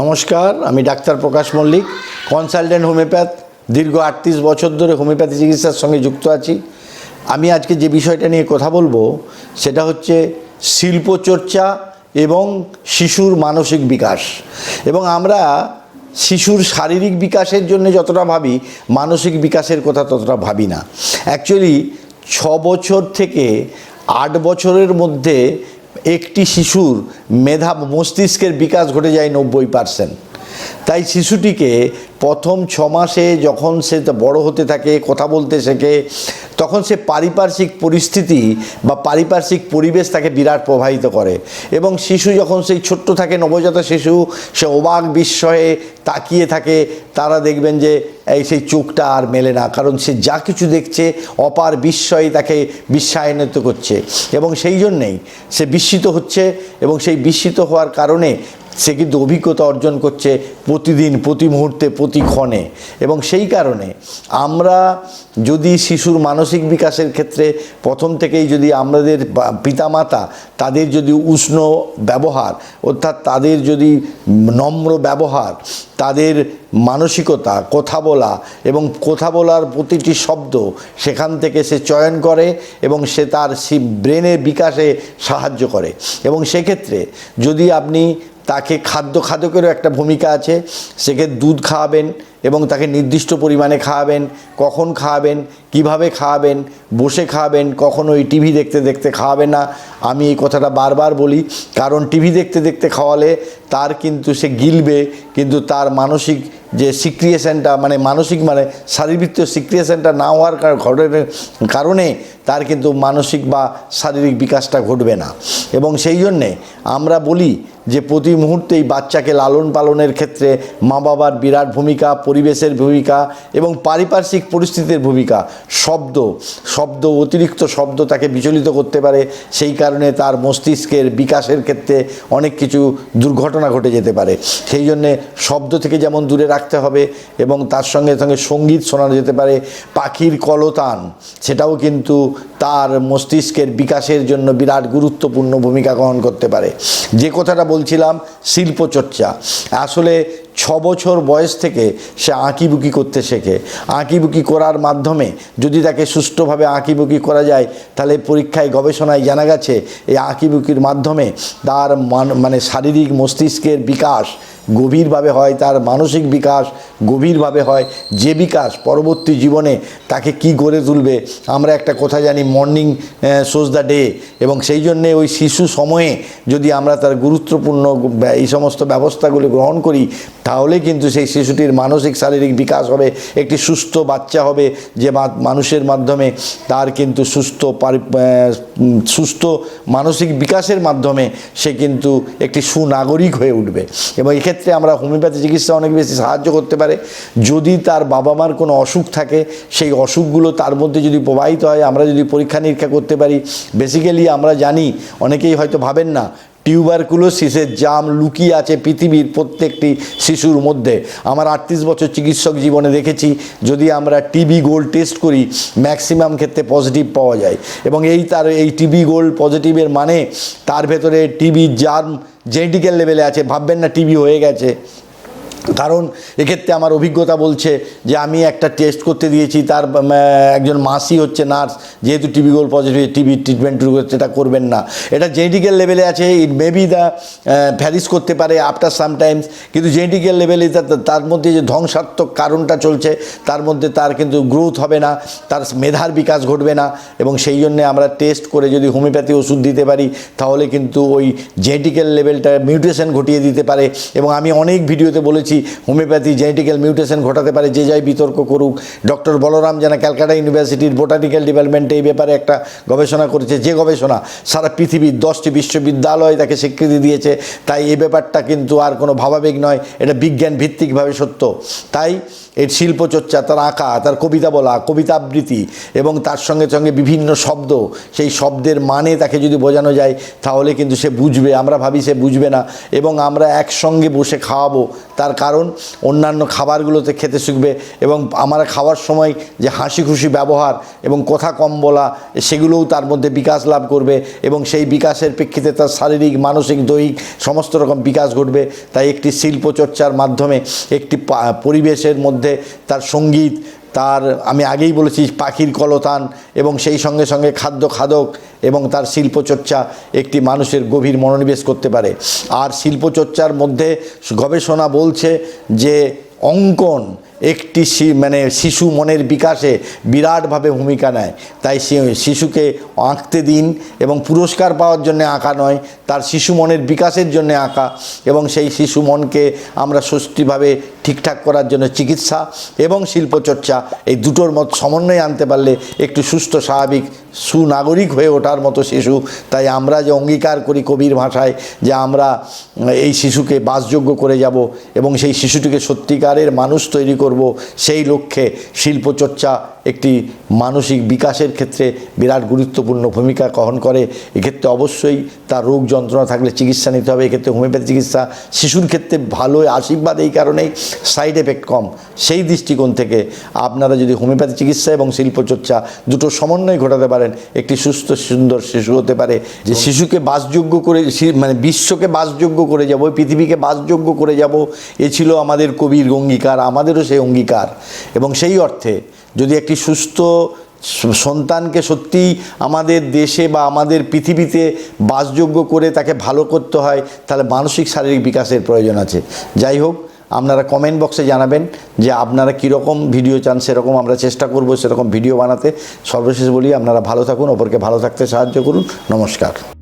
নমস্কার, আমি doctor Prakash Mallick consultant homeopath দীর্ঘ আটত্রিশ বছর ধরে হোমিওপ্যাথি চিকিৎসার সঙ্গে যুক্ত আছি। আমি আজকে যে বিষয়টা নিয়ে কথা বলব, সেটা হচ্ছে শিল্পচর্চা এবং শিশুর মানসিক বিকাশ। এবং আমরা শিশুর শারীরিক বিকাশের জন্য যতটা ভাবি, মানসিক বিকাশের কথা ততটা ভাবি না। অ্যাকচুয়ালি ছ বছর থেকে আট বছরের মধ্যে একটি শিশুর মেধা মস্তিষ্কের বিকাশ ঘটে যায় নব্বই পার্সেন্ট। তাই শিশুটিকে প্রথম ছ মাসে যখন সে বড় হতে থাকে, কথা বলতে শেখে, তখন সে পারিপার্শ্বিক পরিস্থিতি বা পারিপার্শ্বিক পরিবেশ তাকে বিরাট প্রভাবিত করে এবং শিশু যখন সেই ছোট্ট থাকে, নবজাত শিশু, সে অবাক বিস্ময়ে তাকিয়ে থাকে, তারা দেখবেন যে এই সেই চোখটা আর মেলে না, কারণ সে যা কিছু দেখছে অপার বিস্ময়ে তাকে বিশ্বায়নিত করছে এবং সেই জন্যেই সে বিস্মিত হচ্ছে এবং সেই বিস্মিত হওয়ার কারণে সে কিন্তু অভিজ্ঞতা অর্জন করছে প্রতিদিন, প্রতি মুহূর্তে, প্রতি ক্ষণে। এবং সেই কারণে আমরা যদি শিশুর মানসিক বিকাশের ক্ষেত্রে প্রথম থেকেই যদি আমাদের পিতামাতা তাদের যদি উষ্ণ ব্যবহার, অর্থাৎ তাদের যদি নম্র ব্যবহার, তাদের মানসিকতা, কথা বলা এবং কথা বলার প্রতিটি শব্দ সেখান থেকে সে চয়ন করে এবং সে তার ব্রেনের বিকাশে সাহায্য করে। এবং সেক্ষেত্রে যদি আপনি তাকে খাদ্য খাদকেরও একটা ভূমিকা আছে। সেকে দুধ খাওয়াবেন এবং তাকে নির্দিষ্ট পরিমাণে খাওয়াবেন, কখন খাওয়াবেন, কীভাবে খাওয়াবেন, বসে খাওয়াবেন, কখনো ওই টিভি দেখতে দেখতে খাওয়াবে না। আমি এই কথাটা বারবার বলি, কারণ টিভি দেখতে দেখতে খাওয়ালে তার কিন্তু সে গিলবে, কিন্তু তার মানসিক যে সিক্রিয়েশনটা মানে মানসিক মানে শারীরবৃত্ত সিক্রিয়েশনটা না হওয়ার কারণে তার কিন্তু মানসিক বা শারীরিক বিকাশটা ঘটবে না। এবং সেই জন্যে আমরা বলি যে প্রতি মুহূর্তেই বাচ্চাকে লালন পালনের ক্ষেত্রে মা বাবার বিরাট ভূমিকা পরিবেশের ভূমিকা এবং পারিপার্শ্বিক পরিস্থিতির ভূমিকা। শব্দ শব্দ, অতিরিক্ত শব্দ তাকে বিচলিত করতে পারে। সেই কারণে তার মস্তিষ্কের বিকাশের ক্ষেত্রে অনেক কিছু দুর্ঘটনা ঘটে যেতে পারে। সেই জন্যে শব্দ থেকে যেমন দূরে রাখতে হবে এবং তার সঙ্গে সঙ্গে সংগীত শোনানো যেতে পারে। পাখির কলতান, সেটাও কিন্তু তার মস্তিষ্কের বিকাশের জন্য বিরাট গুরুত্বপূর্ণ ভূমিকা গ্রহণ করতে পারে। যে কথাটা বলছিলাম, শিল্পচর্চা। আসলে ছ বছর বয়স থেকে সে আঁকিবুকি করতে শেখে। আঁকিবুকি করার মাধ্যমে যদি তাকে সুষ্ঠুভাবে আঁকিবুকি করা যায়, তাহলে পরীক্ষায়, গবেষণায় জানা গেছে, এই আঁকিবুকির মাধ্যমে তার মান- শারীরিক মস্তিষ্কের বিকাশ গভীরভাবে হয়, তার মানসিক বিকাশ গভীরভাবে হয়, যে বিকাশ পরবর্তী জীবনে তাকে কি গড়ে তুলবে, আমরা একটা কথা জানি মর্নিং সোজ দ্য ডে এবং সেই জন্যে ওই শিশু সময়ে যদি আমরা তার গুরুত্বপূর্ণ এই সমস্ত ব্যবস্থাগুলি গ্রহণ করি, তাহলে কিন্তু সেই শিশুটির মানসিক, শারীরিক বিকাশ হবে, একটি সুস্থ বাচ্চা হবে, যে মানুষের মাধ্যমে তার কিন্তু সুস্থ সুস্থ মানসিক বিকাশের মাধ্যমে সে কিন্তু একটি সুনাগরিক হয়ে উঠবে এবং এক্ষেত্রে আমরা হোমিওপ্যাথি চিকিৎসা অনেক বেশি সাহায্য করতে পারে। যদি তার বাবা মার কোনো অসুখ থাকে, সেই অসুখগুলো তার মধ্যে যদি প্রবাহিত হয়, আমরা যদি পরীক্ষা নিরীক্ষা করতে পারি। বেসিক্যালি আমরা জানি, অনেকেই হয়তো ভাবেন না টিউবারকুলোসিসের জাম লুকিয়ে আছে পৃথিবীর প্রত্যেকটি শিশুর মধ্যে। আমার আটত্রিশ বছর চিকিৎসক জীবনে দেখেছি, যদি আমরা টিবি গোল্ড টেস্ট করি ম্যাক্সিমাম ক্ষেত্রে পজিটিভ পাওয়া যায়। এবং এই তার, এই টিবি গোল্ড পজিটিভের মানে তার ভেতরে টিবি জার্ম জেনেটিক্যাল লেভেলে আছে ভাববেন না টিভি হয়ে গেছে। কারণ এক্ষেত্রে আমার অভিজ্ঞতা বলছে যে আমি একটা টেস্ট করতে দিয়েছি, তার একজন মাসি হচ্ছে নার্স, যেহেতু TB gold positive TB treatment সেটা করবেন না। এটা জেনেটিক্যাল লেভেলে আছে ইট মেবি দ্য ভ্যারিস করতে পারে আফটার সামটাইমস কিন্তু জেনেটিক্যাল লেভেলে তার মধ্যে যে ধ্বংসাত্মক কারণটা চলছে, তার মধ্যে তার কিন্তু গ্রোথ হবে না, তার মেধার বিকাশ ঘটবে না, এবং সেই জন্যে আমরা টেস্ট করে যদি হোমিওপ্যাথি ওষুধ দিতে পারি, তাহলে কিন্তু ওই জেনেটিক্যাল লেভেলটা মিউটেশন ঘটিয়ে দিতে পারে। এবং আমি অনেক ভিডিওতে বলেছি হোমিওপ্যাথি, জেনেটিক্যাল মিউটেশন ঘটাতে পারে, যে যাই বিতর্ক করুক। ডক্টর বলরাম জানা ক্যালকাটা ইউনিভার্সিটির বোটানিক্যাল ডিপার্টমেন্টে এই ব্যাপারে একটা গবেষণা করেছে। যে গবেষণা, সারা পৃথিবীর দশটি বিশ্ববিদ্যালয় তাকে স্বীকৃতি দিয়েছে, তাই এই ব্যাপারটা কিন্তু আর কোনো ভাবাবেগ নয়, এটা বিজ্ঞান ভিত্তিকভাবে সত্য। তাই এর শিল্পচর্চা, তার আঁকা, তার কবিতা বলা কবিতা আবৃত্তি এবং তার সঙ্গে সঙ্গে বিভিন্ন শব্দ, সেই শব্দের মানে তাকে যদি বোঝানো যায়, তাহলে কিন্তু সে বুঝবে। আমরা ভাবি সে বুঝবে না এবং আমরা একসঙ্গে বসে খাওয়াবো। তার কারণ, অন্যান্য খাবারগুলোতে খেতে শিখবে এবং আমরা খাওয়ার সময় যে হাসি খুশি ব্যবহার এবং কথা কম বলা, সেগুলোও তার মধ্যে বিকাশ লাভ করবে এবং সেই বিকাশের প্রেক্ষিতে তার শারীরিক, মানসিক, দৈহিক সমস্ত রকম বিকাশ ঘটবে। তাই একটি শিল্পচর্চার মাধ্যমে একটি পরিবেশের মধ্যে তার সংগীত, তার, আমি আগেই বলেছি পাখির কলতান এবং সেই সঙ্গে সঙ্গে খাদ্য খাদক এবং তার শিল্পচর্চা একটি মানুষের গভীর মনোনিবেশ করতে পারে। আর শিল্পচর্চার মধ্যে গবেষণা বলছে যে অঙ্কন একটি মানে শিশু মনের বিকাশে বিরাটভাবে ভূমিকা নেয়। তাই শিশুকে আঁকতে দিন এবং পুরস্কার পাওয়ার জন্য আঁকা নয়, তার শিশু মনের বিকাশের জন্য আঁকা এবং সেই শিশু মনকে আমরা সুষ্ঠুভাবে ঠিকঠাক করার জন্য চিকিৎসা এবং শিল্পচর্চা এই দুটোর মত সমন্বয়ে আনতে পারলে একটু সুস্থ, স্বাভাবিক, সুনাগরিক হয়ে ওঠার মতো শিশু। তাই আমরা যে অঙ্গীকার করি কবির ভাষায় যে আমরা এই শিশুকে বাসযোগ্য করে যাব এবং সেই শিশুটিকে সত্যিকারের মানুষ তৈরি করব, সেই লক্ষ্যে শিল্পচর্চা একটি মানসিক বিকাশের ক্ষেত্রে বিরাট গুরুত্বপূর্ণ ভূমিকা গ্রহণ করে। এক্ষেত্রে অবশ্যই তার রোগ যন্ত্রণা থাকলে চিকিৎসা নিতে হবে। এক্ষেত্রে হোমিওপ্যাথি চিকিৎসা শিশুর ক্ষেত্রে ভালো আশীর্বাদ এই কারণেই সাইড এফেক্ট কম। সেই দৃষ্টিকোণ থেকে আপনারা যদি হোমিওপ্যাথি চিকিৎসা এবং শিল্পচর্চা দুটো সমন্বয় ঘটাতে পারেন একটি সুস্থ সুন্দর শিশু হতে পারে। যে শিশুকে বাসযোগ্য করে মানে বিশ্বকে বাসযোগ্য করে যাব পৃথিবীকে বাসযোগ্য করে যাব এ ছিল আমাদের কবির অঙ্গীকার আমাদেরও সেই অঙ্গীকার। এবং সেই অর্থে যদি একটি সুস্থ সন্তানকে সত্যিই আমাদের দেশে বা আমাদের পৃথিবীতে বাসযোগ্য করে তাকে ভালো করতে হয়, তাহলে মানসিক শারীরিক বিকাশের প্রয়োজন আছে। যাই হোক, আপনারা কমেন্ট বক্সে জানাবেন যে আপনারা কীরকম ভিডিও চান, সেরকম আমরা চেষ্টা করব সেরকম ভিডিও বানাতে। সর্বশেষ বলি, আপনারা ভালো থাকুন, অপরকে ভালো থাকতে সাহায্য করুন। নমস্কার।